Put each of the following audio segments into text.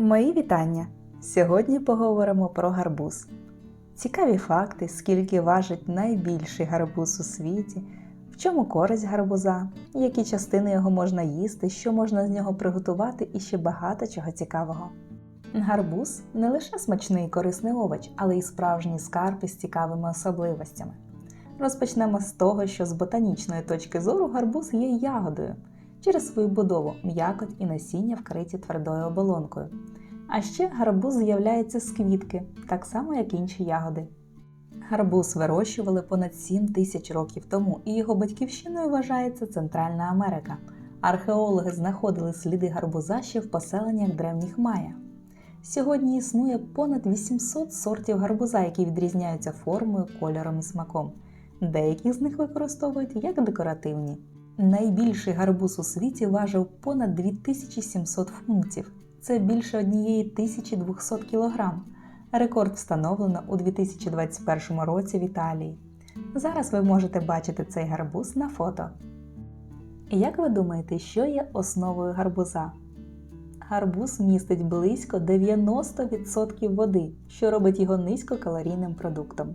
Мої вітання! Сьогодні поговоримо про гарбуз. Цікаві факти, скільки важить найбільший гарбуз у світі, в чому користь гарбуза, які частини його можна їсти, що можна з нього приготувати і ще багато чого цікавого. Гарбуз не лише смачний і корисний овоч, але й справжній скарб із цікавими особливостями. Розпочнемо з того, що з ботанічної точки зору гарбуз є ягодою через свою будову м'якоть і насіння вкриті твердою оболонкою. А ще гарбуз з'являється з квітки, так само як інші ягоди. Гарбуз вирощували понад 7 тисяч років тому, і його батьківщиною вважається Центральна Америка. Археологи знаходили сліди гарбуза ще в поселеннях древніх Майя. Сьогодні існує понад 800 сортів гарбуза, які відрізняються формою, кольором і смаком. Деякі з них використовують як декоративні. Найбільший гарбуз у світі важив понад 2700 фунтів. Це більше однієї 1200 кг. Рекорд встановлено у 2021 році в Італії. Зараз ви можете бачити цей гарбуз на фото. Як ви думаєте, що є основою гарбуза? Гарбуз містить близько 90% води, що робить його низькокалорійним продуктом.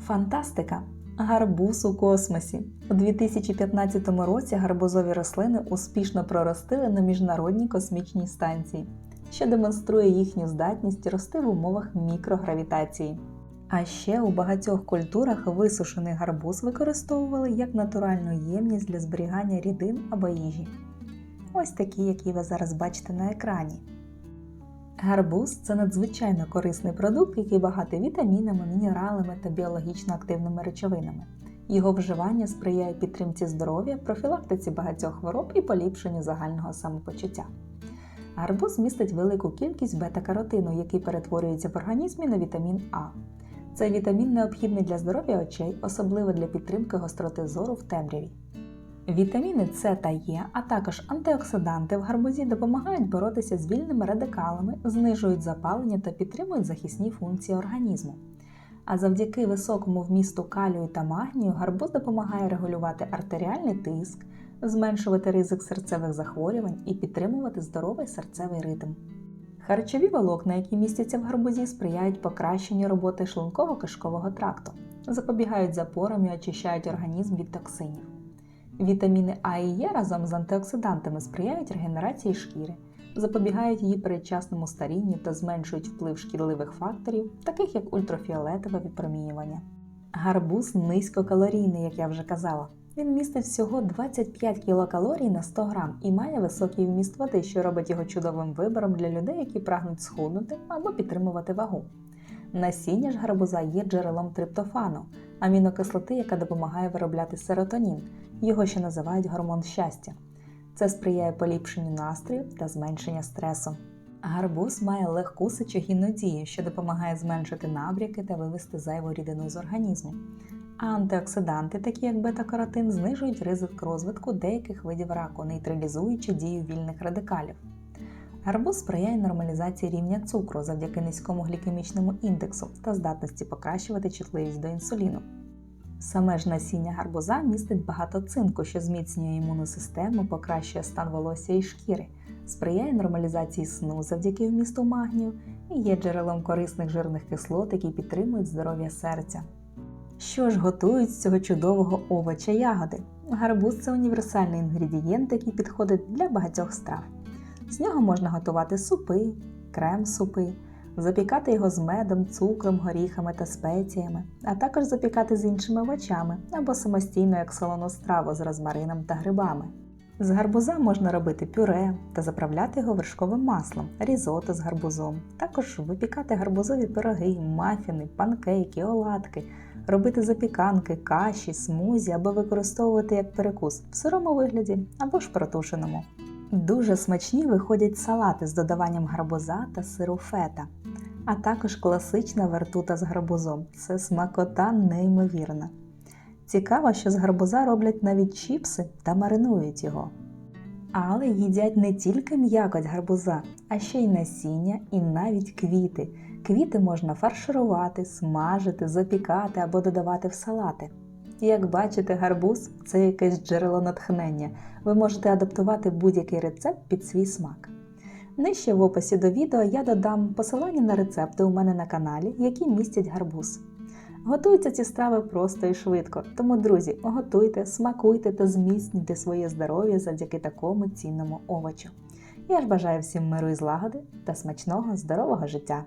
Фантастика! Гарбуз у космосі. У 2015 році гарбузові рослини успішно проростили на міжнародній космічній станції, що демонструє їхню здатність рости в умовах мікрогравітації. А ще у багатьох культурах висушений гарбуз використовували як натуральну ємність для зберігання рідин або їжі. Ось такі, які ви зараз бачите на екрані. Гарбуз це надзвичайно корисний продукт, який багатий вітамінами, мінералами та біологічно активними речовинами. Його вживання сприяє підтримці здоров'я, профілактиці багатьох хвороб і поліпшенню загального самопочуття. Гарбуз містить велику кількість бета-каротину, який перетворюється в організмі на вітамін А. Цей вітамін необхідний для здоров'я очей, особливо для підтримки гостроти зору в темряві. Вітаміни С та Е, а також антиоксиданти в гарбузі допомагають боротися з вільними радикалами, знижують запалення та підтримують захисні функції організму. А завдяки високому вмісту калію та магнію гарбуз допомагає регулювати артеріальний тиск, зменшувати ризик серцевих захворювань і підтримувати здоровий серцевий ритм. Харчові волокна, які містяться в гарбузі, сприяють покращенню роботи шлунково-кишкового тракту, запобігають запорам і очищають організм від токсинів. Вітаміни А і Е разом з антиоксидантами сприяють регенерації шкіри, запобігають її передчасному старінню та зменшують вплив шкідливих факторів, таких як ультрафіолетове випромінювання. Гарбуз низькокалорійний, як я вже казала. Він містить всього 25 кілокалорій на 100 грам і має високий вміст води, що робить його чудовим вибором для людей, які прагнуть схуднути або підтримувати вагу. Насіння ж гарбуза є джерелом триптофану, амінокислоти, яка допомагає виробляти серотонін, його ще називають гормон щастя. Це сприяє поліпшенню настрою та зменшенню стресу. Гарбуз має легку сечогінну дію, що допомагає зменшити набряки та вивести зайву рідину з організму. А антиоксиданти, такі як бета-каротин, знижують ризик розвитку деяких видів раку, нейтралізуючи дію вільних радикалів. Гарбуз сприяє нормалізації рівня цукру завдяки низькому глікемічному індексу та здатності покращувати чутливість до інсуліну. Саме ж насіння гарбуза містить багато цинку, що зміцнює імунну систему, покращує стан волосся і шкіри, сприяє нормалізації сну завдяки вмісту магнію і є джерелом корисних жирних кислот, які підтримують здоров'я серця. Що ж готують з цього чудового овоча ягоди? Гарбуз це універсальний інгредієнт, який підходить для багатьох страв. З нього можна готувати супи, крем-супи, запікати його з медом, цукром, горіхами та спеціями, а також запікати з іншими овочами або самостійно як солону страву з розмарином та грибами. З гарбуза можна робити пюре та заправляти його вершковим маслом, різото з гарбузом, також випікати гарбузові пироги, мафіни, панкейки, оладки, робити запіканки, каші, смузі або використовувати як перекус в сирому вигляді або ж протушеному. Дуже смачні виходять салати з додаванням гарбуза та сиру фета, а також класична вертута з гарбузом. Це смакота неймовірна. Цікаво, що з гарбуза роблять навіть чіпси та маринують його. Але їдять не тільки м'якоть гарбуза, а ще й насіння і навіть квіти. Квіти можна фарширувати, смажити, запікати або додавати в салати. Як бачите, гарбуз це якесь джерело натхнення. Ви можете адаптувати будь-який рецепт під свій смак. Нижче в описі до відео я додам посилання на рецепти у мене на каналі, які містять гарбуз. Готуються ці страви просто і швидко, тому, друзі, готуйте, смакуйте та зміцнюйте своє здоров'я завдяки такому цінному овочу. Я ж бажаю всім миру і злагоди та смачного здорового життя!